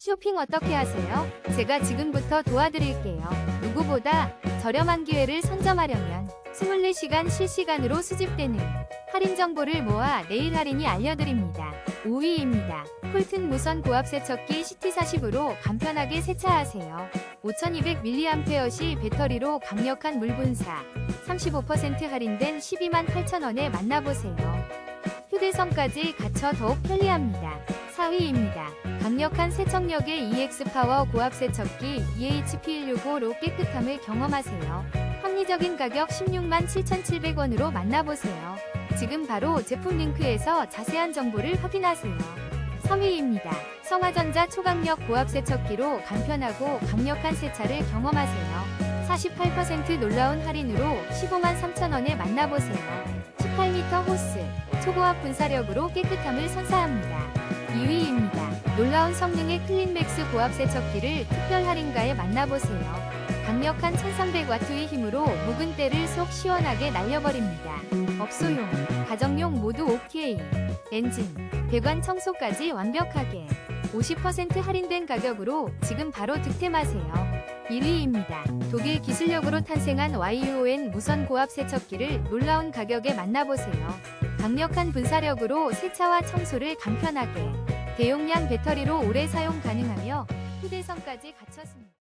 쇼핑 어떻게 하세요? 제가 지금부터 도와드릴게요. 누구보다 저렴한 기회를 선점하려면 24시간 실시간으로 수집되는 할인 정보를 모아 내일 할인이 알려드립니다. 5위입니다. 콜튼 무선 고압 세척기 CT40으로 간편하게 세차하세요. 5200mAh 배터리로 강력한 물 분사 35% 할인된 12만 8천원에 만나보세요. 휴대성까지 갖춰 더욱 편리합니다. 4위입니다. 강력한 세척력의 EX 파워 고압 세척기 EHP165로 깨끗함을 경험하세요. 합리적인 가격 16만 7,700원으로 만나보세요. 지금 바로 제품 링크에서 자세한 정보를 확인하세요. 3위입니다. 성화전자 초강력 고압 세척기로 간편하고 강력한 세차를 경험하세요. 48% 놀라운 할인으로 15만 3천원에 만나보세요. 18m 호스, 초고압 분사력으로 깨끗함을 선사합니다. 2위입니다. 놀라운 성능의 클린맥스 고압 세척기를 특별 할인가에 만나보세요. 강력한 1300와트의 힘으로 묵은 때를 속 시원하게 날려버립니다. 업소용, 가정용 모두 OK. 엔진, 배관 청소까지 완벽하게 50% 할인된 가격으로 지금 바로 득템하세요. 1위입니다. 독일 기술력으로 탄생한 YUON 무선 고압 세척기를 놀라운 가격에 만나보세요. 강력한 분사력으로 세차와 청소를 간편하게 대용량 배터리로 오래 사용 가능하며 휴대성까지 갖췄습니다.